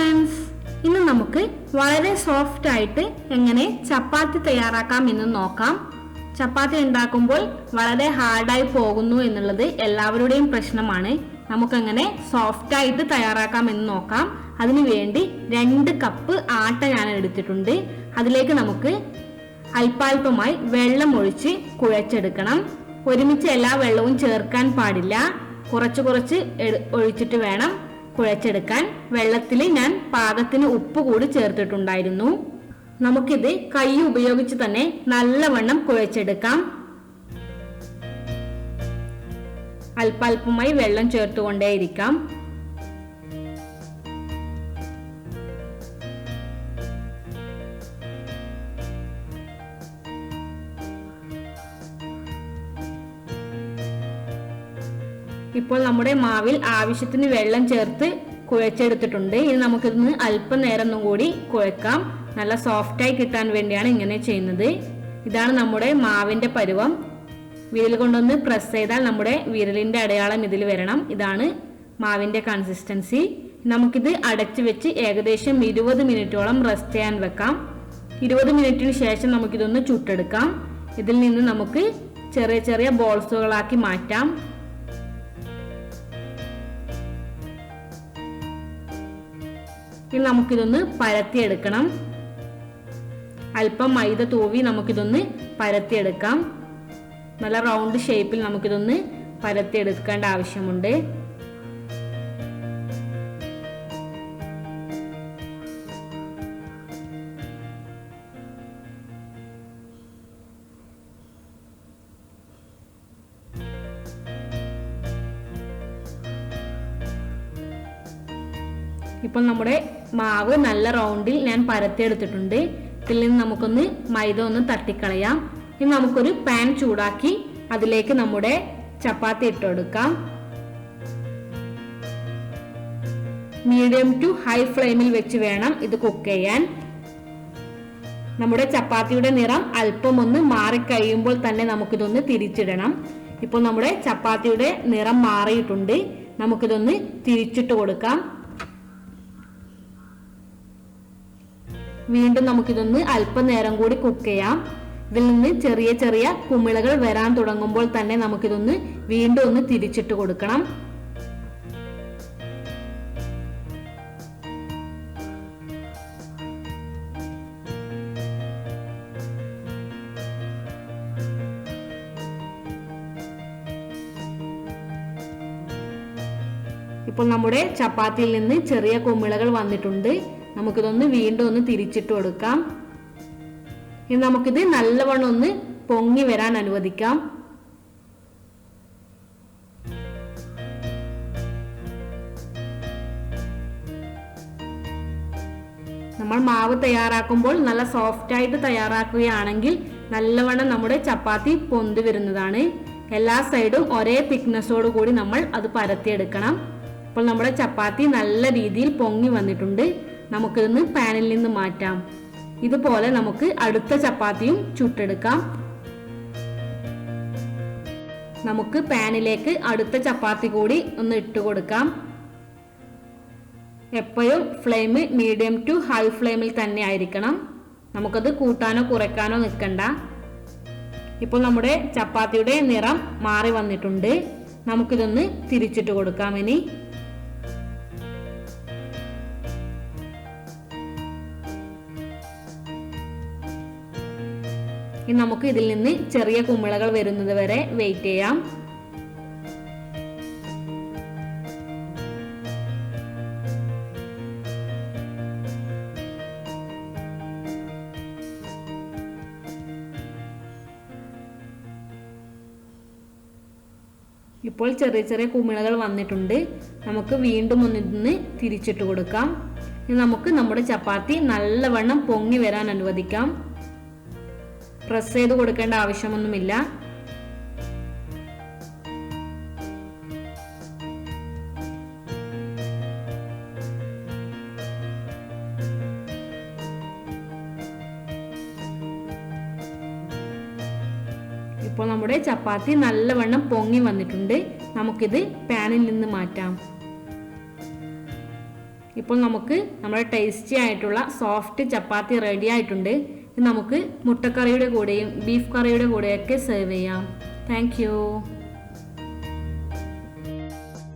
Friends ഇന്ന് നമുക്ക് വളരെ സോഫ്റ്റ് ആയിട്ട് എങ്ങനെ ചപ്പാത്തി തയ്യാറാക്കാം എന്ന് നോക്കാം. ചപ്പാത്തി ഉണ്ടാക്കുമ്പോൾ വളരെ ഹാർഡായി പോകുന്നു എന്നുള്ളത് എല്ലാവരുടെയും പ്രശ്നമാണ്. നമുക്കങ്ങനെ സോഫ്റ്റ് ആയിട്ട് തയ്യാറാക്കാം എന്ന് നോക്കാം. അതിനു വേണ്ടി രണ്ട് കപ്പ് ആട്ട ഞാൻ എടുത്തിട്ടുണ്ട്. അതിലേക്ക് നമുക്ക് അല്പാൽപമായി വെള്ളം ഒഴിച്ച് കുഴച്ചെടുക്കണം. ഒരുമിച്ച് എല്ലാ വെള്ളവും ചേർക്കാൻ പാടില്ല. കുറച്ച് കുറച്ച് ഒഴിച്ചിട്ട് വേണം. കുഴച്ചെടുക്കാൻ വെള്ളത്തിൽ ഞാൻ പാകത്തിന് ഉപ്പ് കൂടി ചേർത്തിട്ടുണ്ടായിരുന്നു. നമുക്കിത് കൈ ഉപയോഗിച്ച് തന്നെ നല്ലവണ്ണം കുഴച്ചെടുക്കാം. അല്പാൽപമായി വെള്ളം ചേർത്തുകൊണ്ടേയിരിക്കാം. ഇപ്പോൾ നമ്മുടെ മാവിൽ ആവശ്യത്തിന് വെള്ളം ചേർത്ത് കുഴച്ചെടുത്തിട്ടുണ്ട്. ഇനി നമുക്കിന്ന് അല്പം നേരം ഒന്നും കൂടി കുഴക്കാം. നല്ല സോഫ്റ്റായി കിട്ടാൻ വേണ്ടിയാണ് ഇങ്ങനെ ചെയ്യുന്നത്. ഇതാണ് നമ്മുടെ മാവിന്റെ പരുവം. വിരൽ കൊണ്ടൊന്ന് പ്രസ് ചെയ്താൽ നമ്മുടെ വിരലിന്റെ അടയാളം ഇതിൽ വരണം. ഇതാണ് മാവിന്റെ കൺസിസ്റ്റൻസി നമുക്കിത് അടച്ചു വെച്ച് ഏകദേശം ഇരുപത് മിനിറ്റോളം റെസ്റ്റ് ചെയ്യാൻ വെക്കാം. ഇരുപത് മിനിറ്റിന് ശേഷം നമുക്കിതൊന്ന് ചുട്ടെടുക്കാം. ഇതിൽ നിന്ന് നമുക്ക് ചെറിയ ചെറിയ ബോൾസുകളാക്കി മാറ്റാം. ഇനി നമുക്കിതൊന്ന് പരത്തിയെടുക്കണം. അല്പം മൈദ തൂവി നമുക്കിതൊന്ന് പരത്തിയെടുക്കാം. നല്ല റൗണ്ട് ഷേപ്പിൽ നമുക്കിതൊന്ന് പരത്തിയെടുക്കേണ്ട ആവശ്യമുണ്ട്. ഇപ്പോൾ നമ്മുടെ മാവ് നല്ല റൗണ്ടിൽ ഞാൻ പരത്തിയെടുത്തിട്ടുണ്ട് ഇതിൽ നിന്ന് നമുക്കൊന്ന് മൈദ ഒന്ന് തട്ടിക്കളയാം. ഇനി നമുക്കൊരു പാൻ ചൂടാക്കി അതിലേക്ക് നമ്മുടെ ചപ്പാത്തി ഇട്ടുകൊടുക്കാം മീഡിയം ടു ഹൈ ഫ്ലെയിമിൽ വെച്ച് വേണം ഇത് കുക്ക് ചെയ്യാൻ. നമ്മുടെ ചപ്പാത്തിയുടെ നിറം അല്പം ഒന്ന് മാറിക്കഴിയുമ്പോൾ തന്നെ നമുക്കിതൊന്ന് തിരിച്ചിടണം. ഇപ്പോൾ നമ്മുടെ ചപ്പാത്തിയുടെ നിറം മാറിയിട്ടുണ്ട്. നമുക്കിതൊന്ന് തിരിച്ചിട്ട് കൊടുക്കാം. വീണ്ടും നമുക്കിതൊന്ന് അല്പനേരം കൂടി കുക്ക് ചെയ്യാം. ഇതിൽ നിന്ന് ചെറിയ ചെറിയ കുമിളകൾ വരാൻ തുടങ്ങുമ്പോൾ തന്നെ നമുക്കിതൊന്ന് വീണ്ടും ഒന്ന് തിരിച്ചിട്ട് കൊടുക്കണം. ഇപ്പോൾ നമ്മുടെ ചപ്പാത്തിയിൽ നിന്ന് ചെറിയ കുമിളകൾ വന്നിട്ടുണ്ട്. നമുക്കിതൊന്ന് വീണ്ടും ഒന്ന് തിരിച്ചിട്ട് കൊടുക്കാം. ഇനി നമുക്കിത് നല്ലവണ്ണം ഒന്ന് പൊങ്ങി വരാൻ അനുവദിക്കാം. നമ്മൾ മാവ് തയ്യാറാക്കുമ്പോൾ നല്ല സോഫ്റ്റ് ആയിട്ട് തയ്യാറാക്കുകയാണെങ്കിൽ നല്ലവണ്ണം നമ്മുടെ ചപ്പാത്തി പൊന്തി വരുന്നതാണ്. എല്ലാ സൈഡും ഒരേ തിക്നെസ്സോട് കൂടി നമ്മൾ അത് പരത്തിയെടുക്കണം. അപ്പോൾ നമ്മുടെ ചപ്പാത്തി നല്ല രീതിയിൽ പൊങ്ങി വന്നിട്ടുണ്ട്. നമുക്കിതൊന്ന് പാനിൽ നിന്ന് മാറ്റാം. ഇതുപോലെ നമുക്ക് അടുത്ത ചപ്പാത്തിയും ചുട്ടെടുക്കാം. നമുക്ക് പാനിലേക്ക് അടുത്ത ചപ്പാത്തി കൂടി ഒന്ന് ഇട്ട് കൊടുക്കാം. എപ്പോഴും ഫ്ലെയിം മീഡിയം ടു ഹൈ ഫ്ലെയിമിൽ തന്നെ ആയിരിക്കണം. നമുക്കത് കൂട്ടാനോ കുറയ്ക്കാനോ നിൽക്കണ്ട. ഇപ്പോൾ നമ്മുടെ ചപ്പാത്തിയുടെ നിറം മാറി വന്നിട്ടുണ്ട്. നമുക്കിതൊന്ന് തിരിച്ചിട്ട് കൊടുക്കാം ഇനി. നമുക്ക് ഇതിൽ നിന്ന് ചെറിയ കുമിളകൾ വരുന്നത് വരെ വെയിറ്റ് ചെയ്യാം. ഇപ്പോൾ ചെറിയ ചെറിയ കുമിളകൾ വന്നിട്ടുണ്ട്. നമുക്ക് വീണ്ടും ഒന്ന് ഒന്നിന്ന് തിരിച്ചിട്ട് കൊടുക്കാം. ഇനി നമുക്ക് നമ്മുടെ ചപ്പാത്തി നല്ലവണ്ണം പൊങ്ങി വരാൻ അനുവദിക്കാം. പ്രസ് ചെയ്ത് കൊടുക്കേണ്ട ആവശ്യമൊന്നുമില്ല. ഇപ്പോൾ നമ്മുടെ ചപ്പാത്തി നല്ലവണ്ണം പൊങ്ങി വന്നിട്ടുണ്ട്. നമുക്കിത് പാനിൽ നിന്ന് മാറ്റാം. ഇപ്പോൾ നമുക്ക് നമ്മുടെ ടേസ്റ്റി ആയിട്ടുള്ള സോഫ്റ്റ് ചപ്പാത്തി റെഡി ആയിട്ടുണ്ട്. ഇത് നമുക്ക് മുട്ടക്കറിയുടെ കൂടെയും ബീഫ് കറിയുടെ കൂടെയൊക്കെ സെർവ് ചെയ്യാം. താങ്ക്